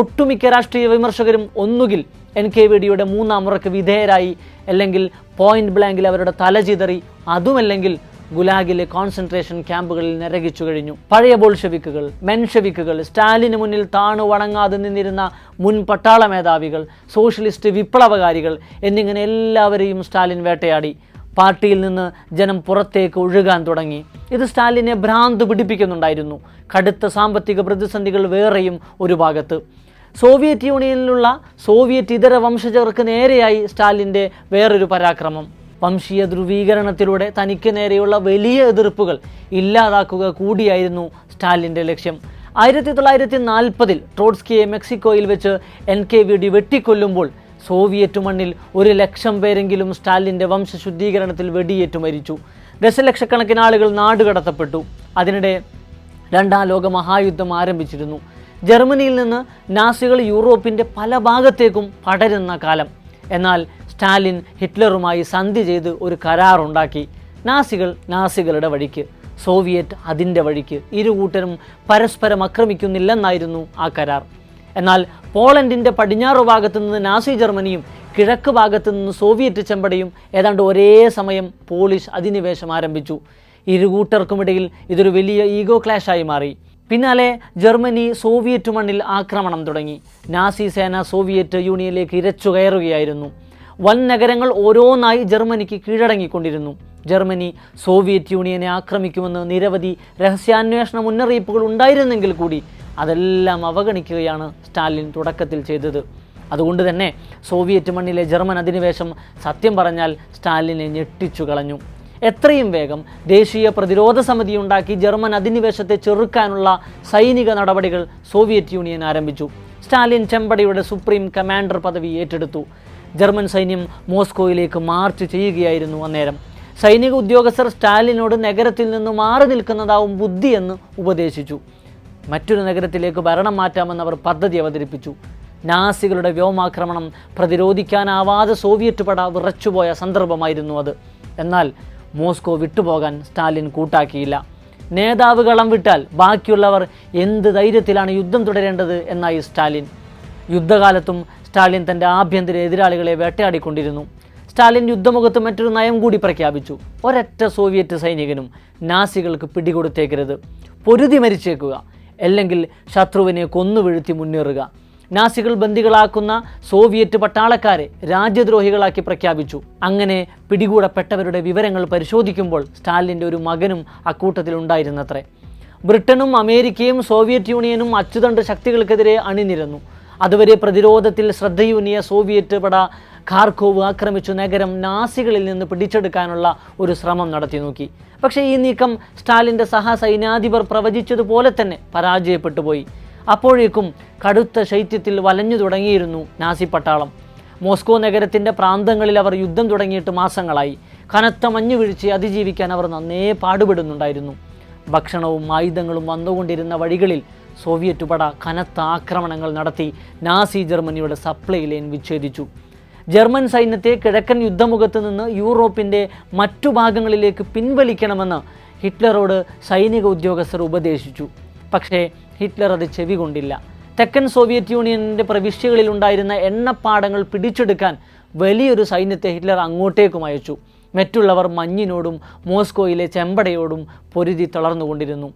ഒട്ടുമിക്ക രാഷ്ട്രീയ വിമർശകരും ഒന്നുകിൽ എൻ കെ വി ഡിയുടെ മൂന്നാം മുറക്ക് വിധേയരായി അല്ലെങ്കിൽ പോയിന്റ് ബ്ലാങ്കിൽ അവരുടെ തല ചിതറി അതുമല്ലെങ്കിൽ ഗുലാഗിലെ കോൺസെൻട്രേഷൻ ക്യാമ്പുകളിൽ നരകിച്ചു കഴിഞ്ഞു. പഴയ ബോൾഷവിക്കുകൾ മെൻഷവിക്കുകൾ സ്റ്റാലിന് മുന്നിൽ താണു വണങ്ങാതെ നിന്നിരുന്ന മുൻ പട്ടാള മേധാവികൾ സോഷ്യലിസ്റ്റ് വിപ്ലവകാരികൾ എന്നിങ്ങനെ എല്ലാവരെയും സ്റ്റാലിൻ വേട്ടയാടി. പാർട്ടിയിൽ നിന്ന് ജനം പുറത്തേക്ക് ഒഴുകാൻ തുടങ്ങി. ഇത് സ്റ്റാലിനെ ഭ്രാന്ത് പിടിപ്പിക്കുന്നുണ്ടായിരുന്നു. കടുത്ത സാമ്പത്തിക പ്രതിസന്ധികൾ വേറെയും ഒരു ഭാഗത്ത്. സോവിയറ്റ് യൂണിയനിലുള്ള സോവിയറ്റ് ഇതര വംശജർക്ക് നേരെയായി സ്റ്റാലിന്റെ വേറൊരു പരാക്രമം. വംശീയ ധ്രുവീകരണത്തിലൂടെ തനിക്ക് നേരെയുള്ള വലിയ എതിർപ്പുകൾ ഇല്ലാതാക്കുക കൂടിയായിരുന്നു സ്റ്റാലിന്റെ ലക്ഷ്യം. ആയിരത്തി തൊള്ളായിരത്തി നാൽപ്പതിൽ ട്രോട്സ്കിയെ മെക്സിക്കോയിൽ വെച്ച് എൻ കെ വി ഡി വെട്ടിക്കൊല്ലുമ്പോൾ സോവിയറ്റ് മണ്ണിൽ ഒരു ലക്ഷം പേരെങ്കിലും സ്റ്റാലിന്റെ വംശശുദ്ധീകരണത്തിൽ വെടിയേറ്റു മരിച്ചു. ദശലക്ഷക്കണക്കിന് ആളുകൾ നാടുകടത്തപ്പെട്ടു അതിനിടെ രണ്ടാം ലോക മഹായുദ്ധം ആരംഭിച്ചിരുന്നു. ജർമ്മനിയിൽ നിന്ന് നാസികൾ യൂറോപ്പിന്റെ പല ഭാഗത്തേക്കും പടരുന്ന കാലം. എന്നാൽ സ്റ്റാലിൻ ഹിറ്റ്ലറുമായി സന്ധി ചെയ്ത് ഒരു കരാറുണ്ടാക്കി. നാസികൾ നാസികളുടെ വഴിക്ക് സോവിയറ്റ് അതിന്റെ വഴിക്ക് ഇരു കൂട്ടരും പരസ്പരം ആക്രമിക്കുന്നില്ലെന്നായിരുന്നു ആ കരാർ. എന്നാൽ പോളണ്ടിന്റെ പടിഞ്ഞാറ് ഭാഗത്തു നിന്ന് നാസി ജർമ്മനിയും കിഴക്ക് ഭാഗത്തു നിന്ന് സോവിയറ്റ് ചെമ്പടയും ഏതാണ്ട് ഒരേ സമയം പോളിഷ് അധിനിവേശം ആരംഭിച്ചു. ഇരുകൂട്ടർക്കുമിടയിൽ ഇതൊരു വലിയ ഈഗോ ക്ലാഷായി മാറി. പിന്നാലെ ജർമ്മനി സോവിയറ്റ് മണ്ണിൽ ആക്രമണം തുടങ്ങി. നാസി സേന സോവിയറ്റ് യൂണിയനിലേക്ക് ഇരച്ചു കയറുകയായിരുന്നു. വൻ നഗരങ്ങൾ ഓരോന്നായി ജർമ്മനിക്ക് കീഴടങ്ങിക്കൊണ്ടിരുന്നു. ജർമ്മനി സോവിയറ്റ് യൂണിയനെ ആക്രമിക്കുമെന്ന് നിരവധി രഹസ്യാന്വേഷണ മുന്നറിയിപ്പുകൾ ഉണ്ടായിരുന്നെങ്കിൽ കൂടി അതെല്ലാം അവഗണിക്കുകയാണ് സ്റ്റാലിൻ തുടക്കത്തിൽ ചെയ്തത്. അതുകൊണ്ട് തന്നെ സോവിയറ്റ് മണ്ണിലെ ജർമ്മൻ അധിനിവേശം സത്യം പറഞ്ഞാൽ സ്റ്റാലിനെ ഞെട്ടിച്ചു കളഞ്ഞു. എത്രയും വേഗം ദേശീയ പ്രതിരോധ സമിതി ഉണ്ടാക്കി ജർമ്മൻ അധിനിവേശത്തെ ചെറുക്കാനുള്ള സൈനിക നടപടികൾ സോവിയറ്റ് യൂണിയൻ ആരംഭിച്ചു. സ്റ്റാലിൻ ചെമ്പടിയുടെ സുപ്രീം കമാൻഡർ പദവി ഏറ്റെടുത്തു. ജർമ്മൻ സൈന്യം മോസ്കോയിലേക്ക് മാർച്ച് ചെയ്യുകയായിരുന്നു അന്നേരം. സൈനിക ഉദ്യോഗസ്ഥർ സ്റ്റാലിനോട് നഗരത്തിൽ നിന്ന് മാറി നിൽക്കുന്നതാവും ബുദ്ധിയെന്ന് ഉപദേശിച്ചു. മറ്റൊരു നഗരത്തിലേക്ക് ഭരണം മാറ്റാമെന്ന് അവർ പദ്ധതി അവതരിപ്പിച്ചു. നാസികളുടെ വ്യോമാക്രമണം പ്രതിരോധിക്കാനാവാതെ സോവിയറ്റ് പട വിറച്ചുപോയ സന്ദർഭമായിരുന്നു അത്. എന്നാൽ മോസ്കോ വിട്ടുപോകാൻ സ്റ്റാലിൻ കൂട്ടാക്കിയില്ല. നേതാവ് കളം വിട്ടാൽ ബാക്കിയുള്ളവർ എന്ത് ധൈര്യത്തിലാണ് യുദ്ധം തുടരേണ്ടത് എന്നായി സ്റ്റാലിൻ. യുദ്ധകാലത്തും സ്റ്റാലിൻ തന്റെ ആഭ്യന്തര എതിരാളികളെ വേട്ടയാടിക്കൊണ്ടിരുന്നു. സ്റ്റാലിൻ യുദ്ധമുഖത്ത് മറ്റൊരു നയം കൂടി പ്രഖ്യാപിച്ചു. ഒരൊറ്റ സോവിയറ്റ് സൈനികനും നാസികൾക്ക് പിടികൊടുത്തേക്കരുത്. പൊരുതി മരിച്ചേക്കുക. അല്ലെങ്കിൽ ശത്രുവിനെ കൊന്നുവീഴ്ത്തി മുന്നേറുക. നാസികൾ ബന്ദികളാക്കുന്ന സോവിയറ്റ് പട്ടാളക്കാരെ രാജ്യദ്രോഹികളാക്കി പ്രഖ്യാപിച്ചു. അങ്ങനെ പിടികൂടപ്പെട്ടവരുടെ വിവരങ്ങൾ പരിശോധിക്കുമ്പോൾ സ്റ്റാലിന്റെ ഒരു മകനും അക്കൂട്ടത്തിൽ ഉണ്ടായിരുന്നത്രേ. ബ്രിട്ടനും അമേരിക്കയും സോവിയറ്റ് യൂണിയനും അച്ചുതണ്ട് ശക്തികൾക്കെതിരെ അണിനിരന്നു. അതുവരെ പ്രതിരോധത്തിൽ ശ്രദ്ധയൂന്നിയ സോവിയറ്റ് പട ഖാർക്കോവ് ആക്രമിച്ചു നഗരം നാസികളിൽ നിന്ന് പിടിച്ചെടുക്കാനുള്ള ഒരു ശ്രമം നടത്തി നോക്കി. പക്ഷേ ഈ നീക്കം സ്റ്റാലിന്റെ സഹസൈന്യാധിപർ പ്രവചിച്ചതുപോലെ തന്നെ പരാജയപ്പെട്ടു പോയി. അപ്പോഴേക്കും കടുത്ത ശൈത്യത്തിൽ വലഞ്ഞു തുടങ്ങിയിരുന്നു നാസി പട്ടാളം. മോസ്കോ നഗരത്തിന്റെ പ്രാന്തങ്ങളിൽ അവർ യുദ്ധം തുടങ്ങിയിട്ട് മാസങ്ങളായി. കനത്ത മഞ്ഞുവീഴ്ചയെ അതിജീവിക്കാൻ അവർ നന്നേ പാടുപെടുന്നുണ്ടായിരുന്നു. ഭക്ഷണവും ആയുധങ്ങളും വന്നുകൊണ്ടിരുന്ന വഴികളിൽ സോവിയറ്റ് പട കനത്ത ആക്രമണങ്ങൾ നടത്തി നാസി ജർമ്മനിയുടെ സപ്ലൈ ലൈൻ വിച്ഛേദിച്ചു. ജർമ്മൻ സൈന്യത്തെ കിഴക്കൻ യുദ്ധമുഖത്ത് നിന്ന് യൂറോപ്പിന്റെ മറ്റു ഭാഗങ്ങളിലേക്ക് പിൻവലിക്കണമെന്ന് ഹിറ്റ്ലറോട് സൈനിക ഉദ്യോഗസ്ഥർ ഉപദേശിച്ചു. പക്ഷേ ഹിറ്റ്ലർ അത് ചെവി കൊണ്ടില്ല തെക്കൻ സോവിയറ്റ് യൂണിയനിന്റെ പ്രവിശ്യകളിൽ ഉണ്ടായിരുന്ന എണ്ണപ്പാടങ്ങൾ പിടിച്ചെടുക്കാൻ വലിയൊരു സൈന്യത്തെ ഹിറ്റ്ലർ അങ്ങോട്ടേക്കും അയച്ചു. മറ്റുള്ളവർ മഞ്ഞിനോടും മോസ്കോയിലെ ചെമ്പടയോടും പൊരുതി തളർന്നുകൊണ്ടിരുന്നു.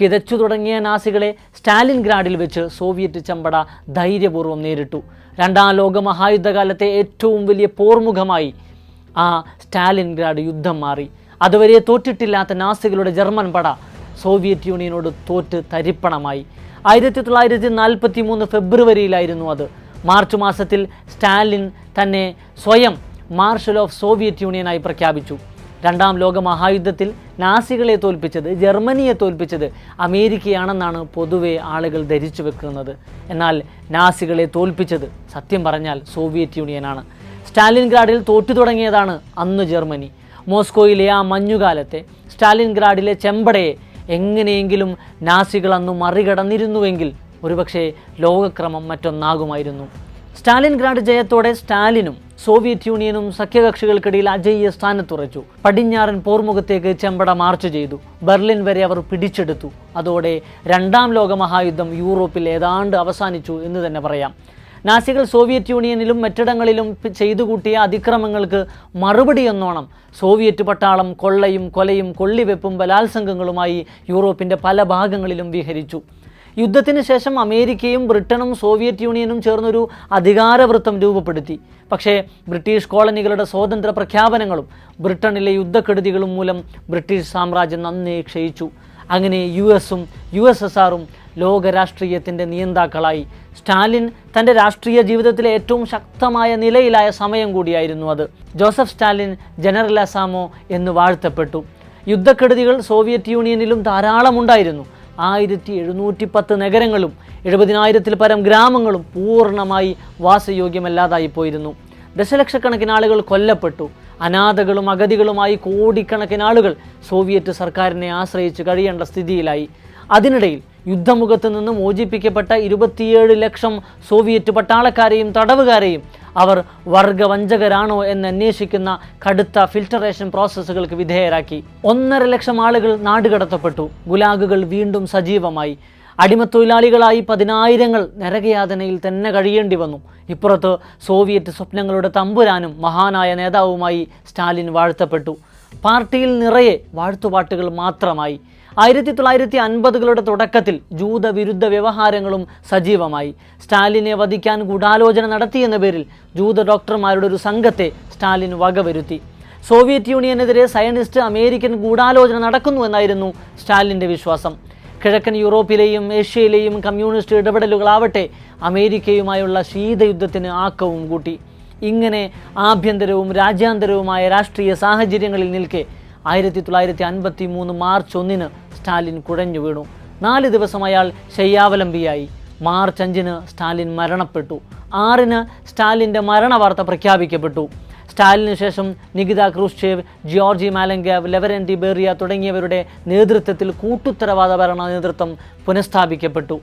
കിതച്ചു തുടങ്ങിയ നാസികളെ സ്റ്റാലിൻഗ്രാഡിൽ വെച്ച് സോവിയറ്റ് ചെമ്പട ധൈര്യപൂർവം നേരിട്ടു. രണ്ടാം ലോക മഹായുദ്ധകാലത്തെ ഏറ്റവും വലിയ പോർമുഖമായി ആ സ്റ്റാലിൻഗ്രാഡ് യുദ്ധം മാറി. അതുവരെ തോറ്റിട്ടില്ലാത്ത നാസികളുടെ ജർമ്മൻ പട സോവിയറ്റ് യൂണിയനോട് തോറ്റ് തരിപ്പണമായി. ആയിരത്തി തൊള്ളായിരത്തി നാൽപ്പത്തി മൂന്ന് ഫെബ്രുവരിയിലായിരുന്നു അത്. മാർച്ച് മാസത്തിൽ സ്റ്റാലിൻ തന്നെ സ്വയം മാർഷൽ ഓഫ് സോവിയറ്റ് യൂണിയനായി പ്രഖ്യാപിച്ചു. രണ്ടാം ലോക മഹായുദ്ധത്തിൽ നാസികളെ തോൽപ്പിച്ചത് ജർമ്മനിയെ തോൽപ്പിച്ചത് അമേരിക്കയാണെന്നാണ് പൊതുവെ ആളുകൾ ധരിച്ചു വെക്കുന്നത്. എന്നാൽ നാസികളെ തോൽപ്പിച്ചത് സത്യം പറഞ്ഞാൽ സോവിയറ്റ് യൂണിയനാണ്. സ്റ്റാലിൻഗ്രാഡിൽ തോറ്റു തുടങ്ങിയതാണ് അന്ന് ജർമ്മനി. മോസ്കോയിലെ ആ മഞ്ഞുകാലത്തെ സ്റ്റാലിൻഗ്രാഡിലെ ചെമ്പടയെ എങ്ങനെയെങ്കിലും നാസികൾ അന്ന് മറികടന്നിരുന്നുവെങ്കിൽ ഒരുപക്ഷെ ലോകക്രമം മറ്റൊന്നാകുമായിരുന്നു. സ്റ്റാലിൻഗ്രാഡ് ജയത്തോടെ സ്റ്റാലിനും സോവിയറ്റ് യൂണിയനും സഖ്യകക്ഷികൾക്കിടയിൽ അജയ്യ സ്ഥാനത്തുറച്ചു. പടിഞ്ഞാറൻ പോർമുഖത്തേക്ക് ചെമ്പട മാർച്ച് ചെയ്തു. ബെർലിൻ വരെ അവർ പിടിച്ചെടുത്തു. അതോടെ രണ്ടാം ലോക മഹായുദ്ധം യൂറോപ്പിൽ ഏതാണ്ട് അവസാനിച്ചു എന്ന് തന്നെ പറയാം. നാസികൾ സോവിയറ്റ് യൂണിയനിലും മറ്റിടങ്ങളിലും ചെയ്തു കൂട്ടിയ അതിക്രമങ്ങൾക്ക് മറുപടി എന്നോണം സോവിയറ്റ് പട്ടാളം കൊള്ളയും കൊലയും കൊള്ളിവെപ്പും ബലാത്സംഗങ്ങളുമായി യൂറോപ്പിന്റെ പല ഭാഗങ്ങളിലും വിഹരിച്ചു. യുദ്ധത്തിന് ശേഷം അമേരിക്കയും ബ്രിട്ടനും സോവിയറ്റ് യൂണിയനും ചേർന്നൊരു അധികാരവൃത്തം രൂപപ്പെടുത്തി. പക്ഷേ ബ്രിട്ടീഷ് കോളനികളുടെ സ്വാതന്ത്ര്യ പ്രഖ്യാപനങ്ങളും ബ്രിട്ടനിലെ യുദ്ധക്കെടുതികളും മൂലം ബ്രിട്ടീഷ് സാമ്രാജ്യം നന്നേ ക്ഷയിച്ചു. അങ്ങനെ യു എസും യു എസ് എസ് ആറും ലോക രാഷ്ട്രീയത്തിന്റെ നിയന്താക്കളായി. സ്റ്റാലിൻ തന്റെ രാഷ്ട്രീയ ജീവിതത്തിലെ ഏറ്റവും ശക്തമായ നിലയിലായ സമയം കൂടിയായിരുന്നു അത്. ജോസഫ് സ്റ്റാലിൻ ജനറൽ അസാമോ എന്ന് വാഴ്ത്തപ്പെട്ടു. യുദ്ധക്കെടുതികൾ സോവിയറ്റ് യൂണിയനിലും ധാരാളമുണ്ടായിരുന്നു. ആയിരത്തി എഴുന്നൂറ്റി പത്ത് നഗരങ്ങളും എഴുപതിനായിരത്തിൽ പരം ഗ്രാമങ്ങളും പൂർണമായി വാസയോഗ്യമല്ലാതായി പോയിരുന്നു. ദശലക്ഷക്കണക്കിന് ആളുകൾ കൊല്ലപ്പെട്ടു. അനാഥകളും അഗതികളുമായി കോടിക്കണക്കിന് ആളുകൾ സോവിയറ്റ് സർക്കാരിനെ ആശ്രയിച്ച് കഴിയേണ്ട സ്ഥിതിയിലായി. അതിനിടയിൽ യുദ്ധമുഖത്ത് നിന്ന് മോചിപ്പിക്കപ്പെട്ട ഇരുപത്തിയേഴ് ലക്ഷം സോവിയറ്റ് പട്ടാളക്കാരെയും തടവുകാരെയും അവർ വർഗവഞ്ചകരാണോ എന്ന് അന്വേഷിക്കുന്ന കടുത്ത ഫിൽട്ടറേഷൻ പ്രോസസ്സുകൾക്ക് വിധേയരാക്കി. ഒന്നര ലക്ഷം ആളുകൾ നാടുകടത്തപ്പെട്ടു ഗുലാഗുകൾ വീണ്ടും സജീവമായി. അടിമത്തൊഴിലാളികളായി പതിനായിരങ്ങൾ നരകയാതനയിൽ തന്നെ കഴിയേണ്ടി വന്നു. ഇപ്പുറത്ത് സോവിയറ്റ് സ്വപ്നങ്ങളുടെ തമ്പുരാനും മഹാനായ നേതാവുമായി സ്റ്റാലിൻ വാഴ്ത്തപ്പെട്ടു. പാർട്ടിയിൽ നിറയെ വാഴ്ത്തുപാട്ടുകൾ മാത്രമായി. ആയിരത്തി തൊള്ളായിരത്തി അൻപതുകളുടെ തുടക്കത്തിൽ ജൂതവിരുദ്ധ വ്യവഹാരങ്ങളും സജീവമായി. സ്റ്റാലിനെ വധിക്കാൻ ഗൂഢാലോചന നടത്തിയെന്ന പേരിൽ ജൂത ഡോക്ടർമാരുടെ ഒരു സംഘത്തെ സ്റ്റാലിൻ വകവരുത്തി. സോവിയറ്റ് യൂണിയനെതിരെ സയനിസ്റ്റ് അമേരിക്കൻ ഗൂഢാലോചന നടക്കുന്നു എന്നായിരുന്നു സ്റ്റാലിന്റെ വിശ്വാസം. കിഴക്കൻ യൂറോപ്പിലെയും ഏഷ്യയിലെയും കമ്മ്യൂണിസ്റ്റ് ഇടപെടലുകളാവട്ടെ അമേരിക്കയുമായുള്ള ശീതയുദ്ധത്തിന് ആക്കവും കൂട്ടി. ഇങ്ങനെ ആഭ്യന്തരവും രാജ്യാന്തരവുമായ രാഷ്ട്രീയ സാഹചര്യങ്ങളിൽ നിൽക്കെ ആയിരത്തി തൊള്ളായിരത്തി അൻപത്തി മൂന്ന് മാർച്ച് ഒന്നിന് സ്റ്റാലിൻ കുഴഞ്ഞു വീണു. നാല് ദിവസം അയാൾ ശയ്യാവലംബിയായി. മാർച്ച് അഞ്ചിന് സ്റ്റാലിൻ മരണപ്പെട്ടു. ആറിന് സ്റ്റാലിന്റെ മരണവാർത്ത പ്രഖ്യാപിക്കപ്പെട്ടു. സ്റ്റാലിന് ശേഷം Nikita Khrushchev Georgy Malenkov Lavrentiy Beria തുടങ്ങിയവരുടെ നേതൃത്വത്തിൽ കൂട്ടുത്തരവാദ ഭരണ നേതൃത്വം പുനഃസ്ഥാപിക്കപ്പെട്ടു.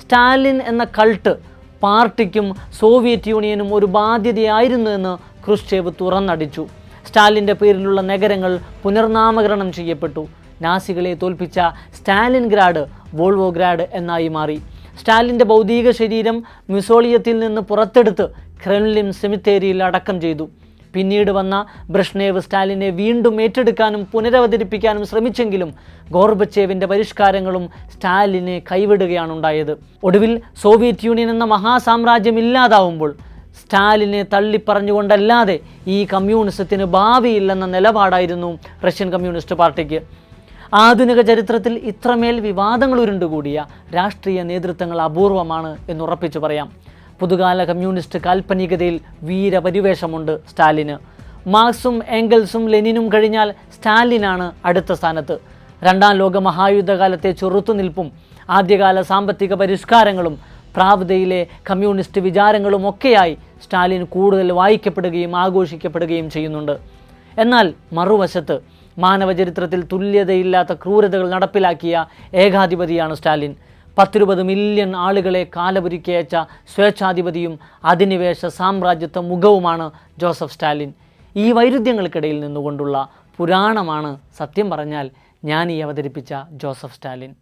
സ്റ്റാലിൻ എന്ന കൾട്ട് പാർട്ടിക്കും സോവിയറ്റ് യൂണിയനും ഒരു ബാധ്യതയായിരുന്നു എന്ന് ക്രൂഷ്ചേവ് തുറന്നടിച്ചു. സ്റ്റാലിന്റെ പേരിലുള്ള നഗരങ്ങൾ പുനർനാമകരണം ചെയ്യപ്പെട്ടു. നാസികളെ തോൽപ്പിച്ച സ്റ്റാലിൻഗ്രാഡ് വോൾവോഗ്രാഡ് എന്നായി മാറി. സ്റ്റാലിന്റെ ഭൗതിക ശരീരം മ്യൂസോളിയത്തിൽ നിന്ന് പുറത്തെടുത്ത് ക്രെംലിൻ സെമിത്തേരിയിൽ അടക്കം ചെയ്തു. പിന്നീട് വന്ന ബ്രഷ്നേവ് സ്റ്റാലിനെ വീണ്ടും ഏറ്റെടുക്കാനും പുനരവതരിപ്പിക്കാനും ശ്രമിച്ചെങ്കിലും ഗോർബച്ചേവിന്റെ പരിഷ്കാരങ്ങളും സ്റ്റാലിനെ കൈവിടുകയാണ് ഉണ്ടായത് ഒടുവിൽ സോവിയറ്റ് യൂണിയൻ എന്ന മഹാസാമ്രാജ്യം ഇല്ലാതാവുമ്പോൾ സ്റ്റാലിനെ തള്ളിപ്പറഞ്ഞുകൊണ്ടല്ലാതെ ഈ കമ്മ്യൂണിസത്തിന് ഭാവിയില്ലെന്ന നിലപാടായിരുന്നു റഷ്യൻ കമ്മ്യൂണിസ്റ്റ് പാർട്ടിക്ക്. ആധുനിക ചരിത്രത്തിൽ ഇത്രമേൽ വിവാദങ്ങൾ ഉരുണ്ടുകൂടിയ രാഷ്ട്രീയ നേതൃത്വങ്ങൾ അപൂർവമാണ് എന്ന് ഉറപ്പിച്ചു പറയാം. പുതുകാല കമ്മ്യൂണിസ്റ്റ് കാൽപ്പനികതയിൽ വീരപരിവേഷമുണ്ട് സ്റ്റാലിന്. മാർക്സും എംഗൽസും ലെനിനും കഴിഞ്ഞാൽ സ്റ്റാലിനാണ് അടുത്ത സ്ഥാനത്ത്. രണ്ടാം ലോക മഹായുദ്ധകാലത്തെ ചെറുത്തുനിൽപ്പും ആദ്യകാല സാമ്പത്തിക പരിഷ്കാരങ്ങളും പ്രാവതയിലെ കമ്മ്യൂണിസ്റ്റ് വിചാരങ്ങളും ഒക്കെയായി സ്റ്റാലിൻ കൂടുതൽ വായിക്കപ്പെടുകയും ആഘോഷിക്കപ്പെടുകയും ചെയ്യുന്നുണ്ട്. എന്നാൽ മറുവശത്ത് മാനവചരിത്രത്തിൽ തുല്യതയില്ലാത്ത ക്രൂരതകൾ നടപ്പിലാക്കിയ ഏകാധിപതിയാണ് സ്റ്റാലിൻ. പത്തിരുപത് മില്യൺ ആളുകളെ കാലപുരിക്കയച്ച സ്വേച്ഛാധിപതിയും അധിനിവേശ സാമ്രാജ്യത്വ മുഖവുമാണ് ജോസഫ് സ്റ്റാലിൻ. ഈ വൈരുദ്ധ്യങ്ങൾക്കിടയിൽ നിന്നുകൊണ്ടുള്ള പുരാണമാണ് സത്യം പറഞ്ഞാൽ ഞാൻ ഈ അവതരിപ്പിച്ച ജോസഫ് സ്റ്റാലിൻ.